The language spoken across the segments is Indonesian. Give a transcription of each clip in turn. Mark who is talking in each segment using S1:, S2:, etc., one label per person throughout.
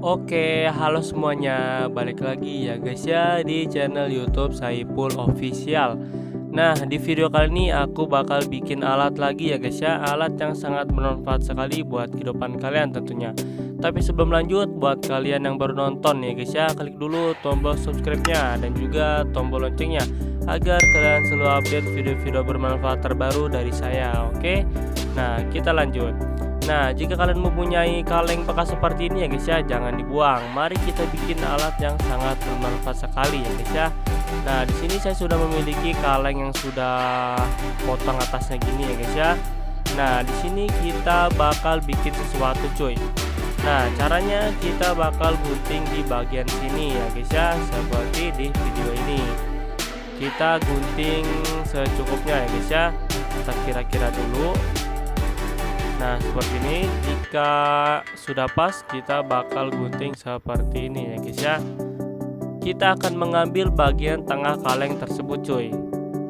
S1: Oke, halo semuanya. Balik lagi ya guys ya di channel YouTube Saipul Official. Nah, di video kali ini aku bakal bikin alat lagi ya guys ya. Alat yang sangat bermanfaat sekali buat kehidupan kalian tentunya. Tapi sebelum lanjut, buat kalian yang baru nonton ya guys ya, klik dulu tombol subscribe-nya dan juga tombol loncengnya agar kalian selalu update video-video bermanfaat terbaru dari saya. Oke. Nah, kita lanjut. Nah, jika kalian mempunyai kaleng bekas seperti ini ya guys ya, jangan dibuang. Mari kita bikin alat yang sangat bermanfaat sekali ya guys ya. Nah, di sini saya sudah memiliki kaleng yang sudah potong atasnya gini ya guys ya. Nah, di sini kita bakal bikin sesuatu cuy. Nah, caranya kita bakal gunting di bagian sini ya guys ya, seperti di video ini. Kita gunting secukupnya ya guys ya. Kita kira-kira dulu Nah seperti ini jika sudah pas kita bakal gunting seperti ini ya guys ya. Kita akan mengambil bagian tengah kaleng tersebut cuy.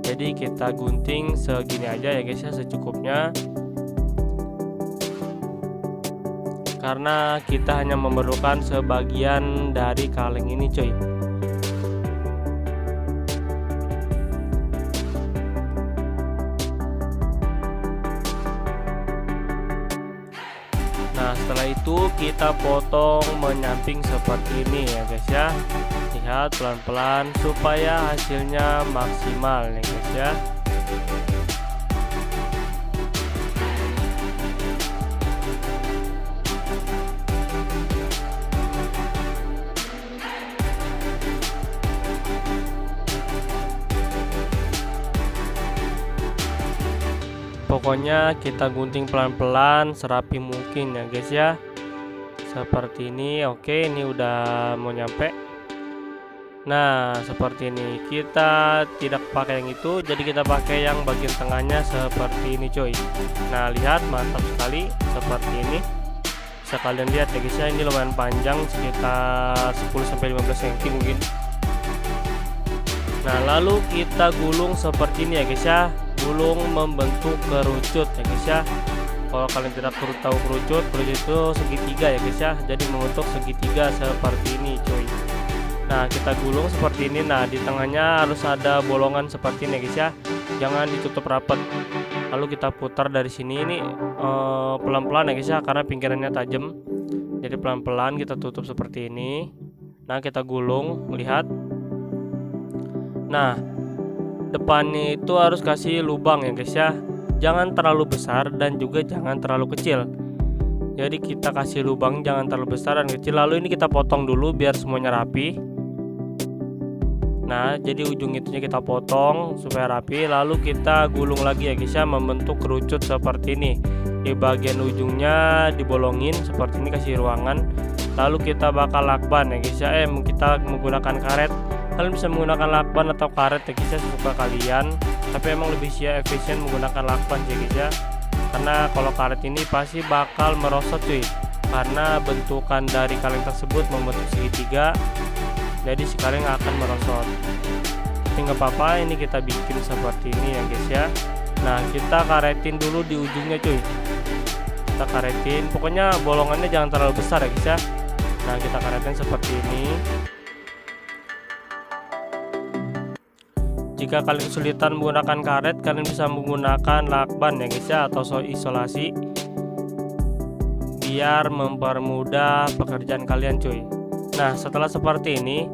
S1: Jadi kita gunting segini aja ya guys ya secukupnya. Karena kita hanya memerlukan sebagian dari kaleng ini cuy itu kita potong menyamping seperti ini ya guys ya. Lihat pelan-pelan supaya hasilnya maksimal ya guys ya. Pokoknya kita gunting pelan-pelan serapi mungkin ya guys ya seperti ini oke ini udah mau nyampe. Nah seperti ini. Kita tidak pakai yang itu jadi kita pakai yang bagian tengahnya seperti ini coy. Nah lihat mantap sekali seperti ini. Bisa kalian lihat ya guys ya ini lumayan panjang sekitar 10-15 cm mungkin. Nah lalu kita gulung seperti ini ya guys ya. Gulung membentuk kerucut ya guys ya kalau kalian tidak perlu tahu kerucut kerucut itu segitiga ya guys ya. Jadi membentuk segitiga seperti ini cuy. Nah kita gulung seperti ini. Nah di tengahnya harus ada bolongan seperti ini guys ya. Jangan ditutup rapat. Lalu kita putar dari sini. Ini eh, pelan-pelan uh, ya guys ya karena pinggirannya tajam. Jadi pelan-pelan kita tutup seperti ini. Nah kita gulung. Lihat. Nah depannya itu harus kasih lubang ya guys ya jangan terlalu besar dan juga jangan terlalu kecil. Jadi kita kasih lubang jangan terlalu besar dan kecil. Lalu ini kita potong dulu biar semuanya rapi. Nah jadi ujung itunya kita potong supaya rapi. Lalu kita gulung lagi ya guys ya membentuk kerucut seperti ini. Di bagian ujungnya dibolongin seperti ini kasih ruangan. Lalu kita bakal lakban ya guys ya. Eh kita menggunakan karet kalian bisa menggunakan lakban atau karet ya guys ya kalian. Tapi emang lebih sih efisien menggunakan lakban ya guys ya karena kalau karet ini pasti bakal merosot cuy. Karena bentukan dari kaleng tersebut membentuk segitiga jadi si akan merosot. Tapi nggak apa-apa ini kita bikin seperti ini ya guys ya. Nah kita karetin dulu di ujungnya cuy. Kita karetin. Pokoknya bolongannya jangan terlalu besar ya guys ya. Nah kita karetin seperti ini jika kalian kesulitan menggunakan karet kalian bisa menggunakan lakban ya guys ya atau isolasi. Biar mempermudah pekerjaan kalian cuy. Nah setelah seperti ini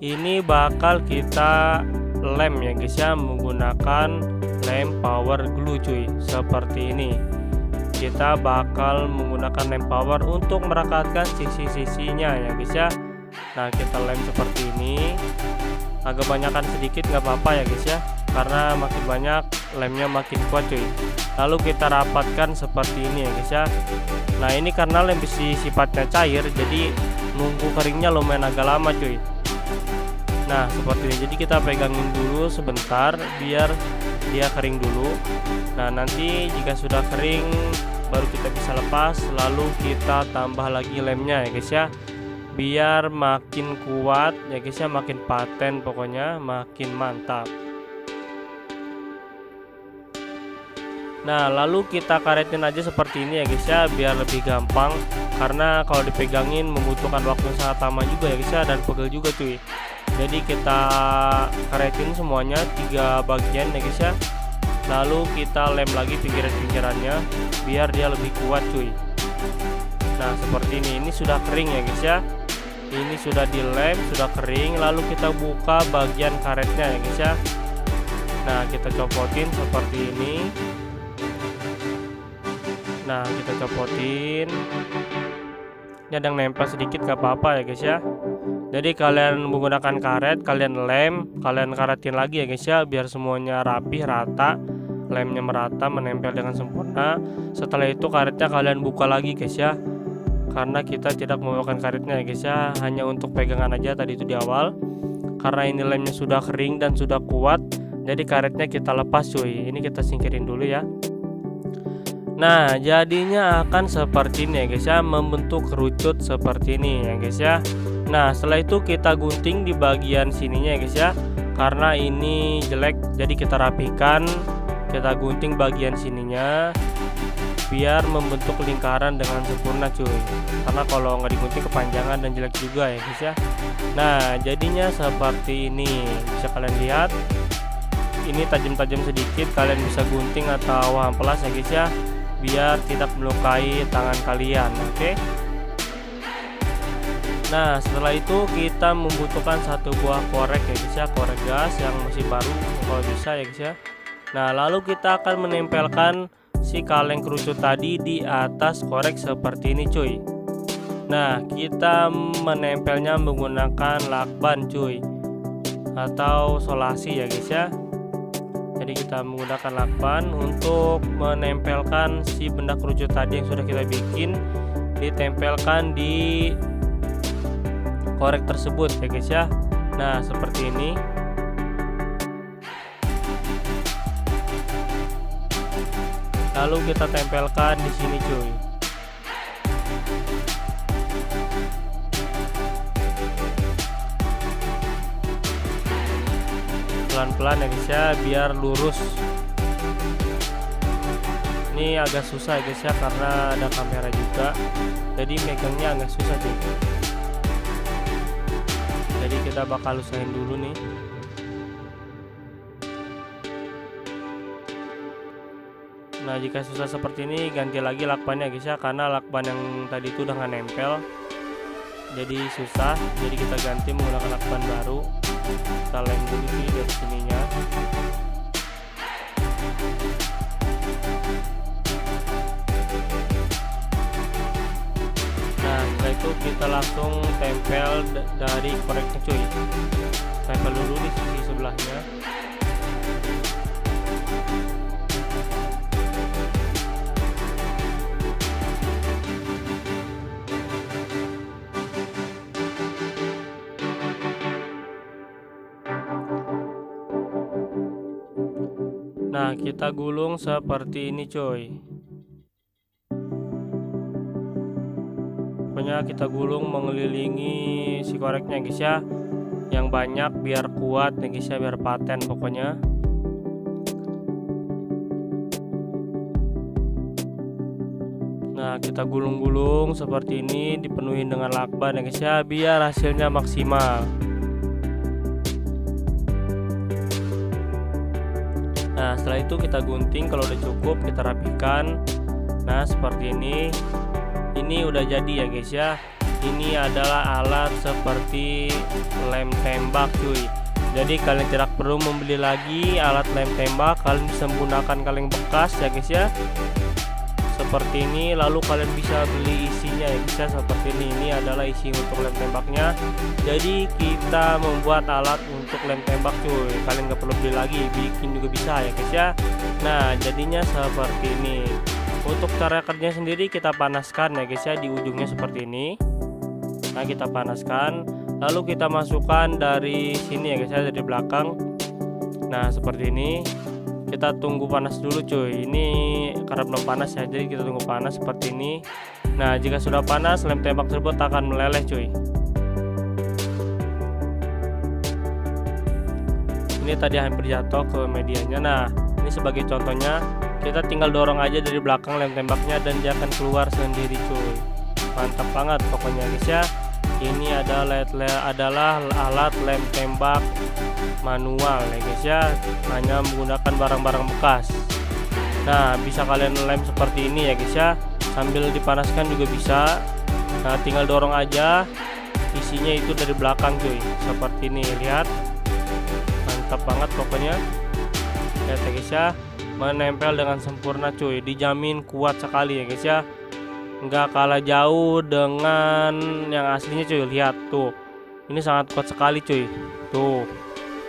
S1: ini bakal kita lem ya guys ya menggunakan lem power glue cuy. Seperti ini. Kita bakal menggunakan lem power untuk merekatkan sisi-sisinya ya guys ya. Nah kita lem seperti ini agak banyakkan sedikit nggak apa-apa ya guys ya. Karena makin banyak lemnya makin kuat cuy. Lalu kita rapatkan seperti ini ya guys ya. Nah ini karena lem besi sifatnya cair jadi nunggu keringnya lumayan agak lama cuy. Nah seperti ini. Jadi kita pegangin dulu sebentar biar dia kering dulu. Nah nanti jika sudah kering baru kita bisa lepas lalu kita tambah lagi lemnya ya guys ya biar makin kuat ya guys ya makin paten pokoknya makin mantap. Nah lalu kita karetin aja seperti ini ya guys ya biar lebih gampang. Karena kalau dipegangin membutuhkan waktu sangat lama juga ya guys ya dan pegel juga cuy. Jadi kita karetin semuanya tiga bagian ya guys ya. Lalu kita lem lagi pinggiran-pinggirannya biar dia lebih kuat cuy nah seperti ini. Ini sudah kering ya guys ya. Ini sudah dilem sudah kering lalu kita buka bagian karetnya ya guys ya. Nah kita copotin seperti ini. Nah kita copotin. Ini ada yang nempel sedikit gak apa-apa ya guys ya. Jadi kalian menggunakan karet kalian lem kalian karetin lagi ya guys ya biar semuanya rapi rata. Lemnya merata menempel dengan sempurna. Setelah itu karetnya kalian buka lagi guys ya karena kita tidak menggunakan karetnya ya guys ya. Hanya untuk pegangan aja tadi itu di awal. Karena ini lemnya sudah kering dan sudah kuat jadi karetnya kita lepas cuy. Ini kita singkirin dulu ya. Nah jadinya akan seperti ini ya guys ya. Membentuk kerucut seperti ini ya guys ya. Nah setelah itu kita gunting di bagian sininya ya guys ya. Karena ini jelek jadi kita rapikan. Kita gunting bagian sininya Biar membentuk lingkaran dengan sempurna cuy. Karena kalau nggak digunting kepanjangan dan jelek juga ya guys ya. Nah jadinya seperti ini. Bisa kalian lihat ini tajam-tajam sedikit kalian bisa gunting atau amplas ya guys ya biar tidak melukai tangan kalian oke? Okay? Nah setelah itu kita membutuhkan satu buah korek ya guys ya korek gas yang masih baru kalau bisa ya guys ya. Nah lalu kita akan menempelkan si kaleng kerucut tadi di atas korek seperti ini cuy. Nah kita menempelnya menggunakan lakban cuy. Atau solasi ya guys ya. Jadi kita menggunakan lakban untuk menempelkan si benda kerucut tadi yang sudah kita bikin ditempelkan di korek tersebut ya guys ya. Nah seperti ini lalu kita tempelkan di sini cuy. Pelan-pelan ya guys ya biar lurus. Ini agak susah ya guys ya karena ada kamera juga. Jadi megangnya agak susah sih jadi kita bakal usahain dulu nih nah jika susah seperti ini ganti lagi lakbannya guys ya. Karena lakban yang tadi itu udah nggak nempel. Jadi susah. Jadi kita ganti menggunakan lakban baru. Kita lem dulu sih dari sininya. Nah setelah itu kita langsung tempel dari koreknya cuy. Tempel dulu di sisi sebelahnya Nah kita gulung seperti ini coy. Pokoknya kita gulung mengelilingi si koreknya guys ya. Yang banyak biar kuat ya guys ya biar paten pokoknya. Nah kita gulung-gulung seperti ini dipenuhi dengan lakban ya guys ya biar hasilnya maksimal Nah setelah itu kita gunting kalau udah cukup kita rapikan. Nah seperti ini. Ini udah jadi ya guys ya. Ini adalah alat seperti lem tembak cuy. Jadi kalian tidak perlu membeli lagi alat lem tembak. Kalian bisa menggunakan kaleng bekas ya guys ya seperti ini lalu kalian bisa beli isinya ya. Bisa seperti ini. Ini adalah isi untuk lem tembaknya. Jadi kita membuat alat untuk lem tembak cuy. Kalian nggak perlu beli lagi. Bikin juga bisa ya guys ya. Nah jadinya seperti ini. Untuk cara kerjanya sendiri kita panaskan ya guys ya di ujungnya seperti ini. Nah kita panaskan. Lalu kita masukkan dari sini ya guys ya dari belakang. Nah seperti ini kita tunggu panas dulu cuy. Ini karena belum panas ya jadi kita tunggu panas seperti ini. Nah jika sudah panas lem tembak tersebut akan meleleh cuy. Ini tadi hampir jatuh ke medianya. Nah ini sebagai contohnya kita tinggal dorong aja dari belakang lem tembaknya dan dia akan keluar sendiri cuy. Mantap banget pokoknya guys ya ini adalah adalah alat lem tembak manual ya guys ya. Hanya menggunakan barang-barang bekas. Nah bisa kalian lem seperti ini ya guys ya. Sambil dipanaskan juga bisa. Nah tinggal dorong aja. Isinya itu dari belakang cuy. Seperti ini lihat. Mantap banget pokoknya. Lihat ya guys ya. Menempel dengan sempurna cuy. Dijamin kuat sekali ya guys ya nggak kalah jauh dengan yang aslinya cuy. Lihat tuh. Ini sangat kuat sekali cuy. Tuh.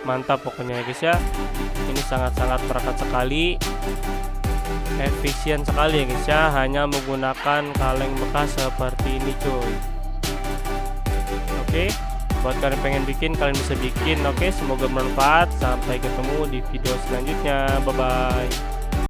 S1: Mantap pokoknya ya guys ya. Ini sangat-sangat berkat sekali. Efisien sekali ya guys ya. Hanya menggunakan kaleng bekas seperti ini cuy. Oke. Buat kalian pengen bikin kalian bisa bikin. Oke semoga bermanfaat. Sampai ketemu di video selanjutnya. Bye bye